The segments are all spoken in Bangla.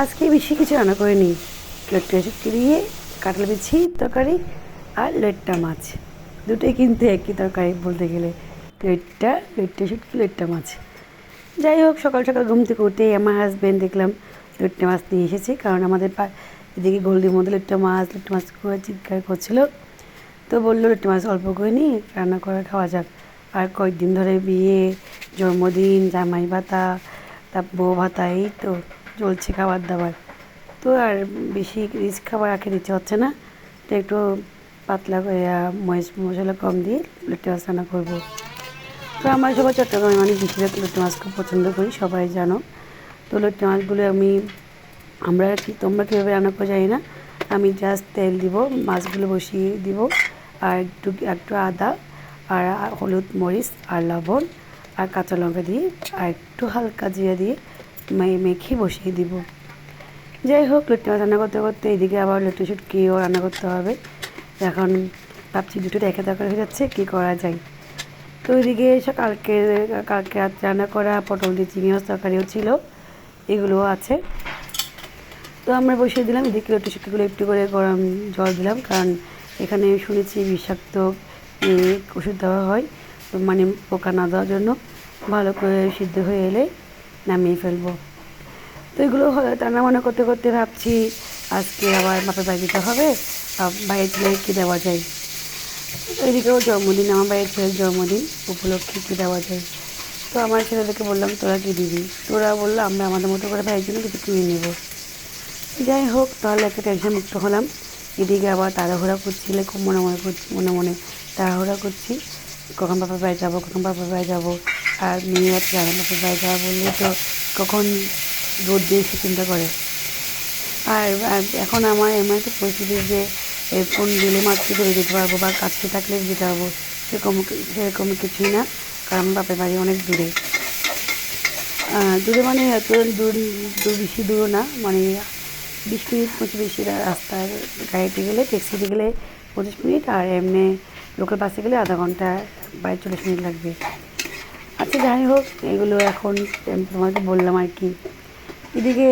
আজকে বেশি কিছু রান্না করিনি। লটকা শুটকি দিয়ে কাঁঠাল তরকারি আর লট্টা মাছ। দুটোই কিন্তু একই তরকারি বলতে গেলে। লট্টা লট্টা শুটকি, লট্টা মাছ। যাই হোক, সকাল সকাল ঘুম থেকে উঠে আমার হাজব্যান্ড দেখলাম লট্টা মাছ নিয়ে এসেছে, কারণ আমাদের এদিকে গোলদির মধ্যে লট্টা মাছ লট্টা মাছ করে চিৎকার করছিল। তো বলল, লট্টা মাছ অল্প করে নিই রান্না করে খাওয়া যাক। আর কয়েকদিন ধরে বিয়ে, জন্মদিন জামাই ভাতা তারপর বউ ভাতা, এই তো। চলছে খাবার দাবার তো আর বেশি রিচ খাবার রাখে দিতে হচ্ছে না। তো একটু পাতলা করে মশলা কম দিয়ে লট্টা মাছ রান্না করব। তো আমরা সবাই চট্টগ্রামে মানে বেশি লট্টা মাছ খুব পছন্দ করি, সবাই জানো। তো লট্টা মাছগুলো আমি, আমরা কি, তোমরা কীভাবে রান্না করে জানি না। আমি জাস্ট তেল দিব, মাছগুলো বসিয়ে দিব, আর একটু একটু আদা, আর হলুদ মরিচ, আর লবণ, আর কাঁচা লঙ্কা দিয়ে, আর একটু হালকা জিরা দিয়ে মেখে বসিয়ে দিব। যাই হোক, লুট্টি মাছ রান্না করতে করতে এদিকে আবার লুট্টি শুটকিও রান্না করতে হবে। এখন ভাবছি দুটো একা তরকারি হয়ে যাচ্ছে, কী করা যায়? তো ওইদিকে কালকে কালকে রাত রান্না করা পটল দিয়ে চিংড়ি মাছ তরকারিও ছিল, এগুলোও আছে। তো আমরা বসিয়ে দিলাম, এদিকে লুট্টি শুটকিগুলো একটু করে গরম জল দিলাম, কারণ এখানে শুনেছি বিষাক্ত ওষুধ দেওয়া হয় মানে পোকা না দেওয়ার জন্য, ভালো করে সিদ্ধ হয়ে এলে নামিয়ে ফেলব। তো এগুলো হ- রান্না বান্না করতে করতে ভাবছি, আজকে আবার বাপের বাড়ি দিতে হবে বাইরে ছেলে কী দেওয়া যায়? এদিকেও জন্মদিন, আমার বাইরের ছেলের জন্মদিন উপলক্ষে কী দেওয়া যায়? তো আমার ছেলেদেরকে বললাম, তোরা কী দিবি? তোরা বলল, আমরা আমাদের মতো করে ভাইয়ের জন্য কিছু কিনে নেব। যাই হোক, তাহলে একটা টেনশন মুক্ত হলাম। এদিকে আবার তাড়াহুড়া করছিলে খুব মনে মনে করছি, মনে মনে তাড়াহুড়া করছি। কখন বাপের বাড়ি যাব, কখন বাপের বাড়ি যাব? আর মেয়ে জানা বাপের বাড়ি যাওয়া বললে তো কখন রোদ দিয়ে সে চিন্তা করে। আর এখন আমার এমন একটা পরিস্থিতি যে ফোন দিলে মাত্র চলে যেতে পারব বা কাছে থাকলে যেতে পারব, সেরকম সেরকম কিছুই না, কারণ বাপের বাড়ি অনেক দূরে। দূরে মানে এত দূর দূর বেশি দূরও না মানে বিশ মিনিট, পঁচিশ বেশি রাস্তার গাড়িতে গেলে, ট্যাক্সিতে গেলে পঁচিশ মিনিট, আর এমনি লোকাল বাসে গেলে আধা ঘণ্টা বাইরে চল্লিশ মিনিট লাগবে। আচ্ছা যাই হোক, এগুলো এখন তোমাকে বললাম আর কি। এদিকে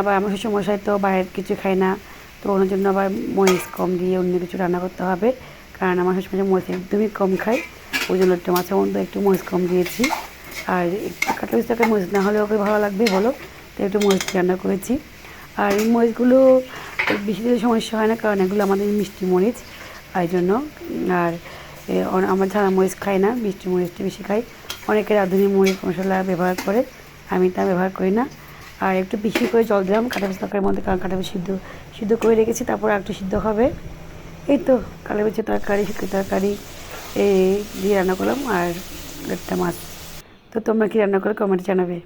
আবার আমার শ্বশুরমশাই তো বাইরের কিছু খায় না, তো ওনার জন্য আবার মরিচ কম দিয়ে অন্য কিছু রান্না করতে হবে। কারণ আমার শ্বশুরমশাই মরিচ একদমই কম খায়, ওই জন্য একটু মাছের মধ্যে একটু মরিচ কম দিয়েছি। আর কাটলা পিস্তাকে মরিচ না হলে ওকে ভালো লাগবে, বলো? তো একটু মরিচ রান্না করেছি। আর এই মরিচগুলো বেশি দিলে সমস্যা হয় না, কারণ এগুলো আমাদের মিষ্টি মরিচ এই জন্য। আর আমার ঝাড়া মরিচ খাই না, মিষ্টি মরিচটা বেশি খাই অনেকের আধুনিক মরিচ মশলা ব্যবহার করে। আমি তা ব্যবহার করি না। আর একটু বেশি করে জল দিলাম কাঁটাবেশ তরকারির মধ্যে, কারণ কাঁটাবেশ সিদ্ধ সিদ্ধ করে রেখেছি, তারপর একটু সিদ্ধ হবে। এই তো কালাবেচের তরকারি শুকনো তরকারি, এই দিয়ে রান্না করলাম, আর একটা মাছ। তো তোমরা কি রান্না করে, কমেন্টে জানাবে।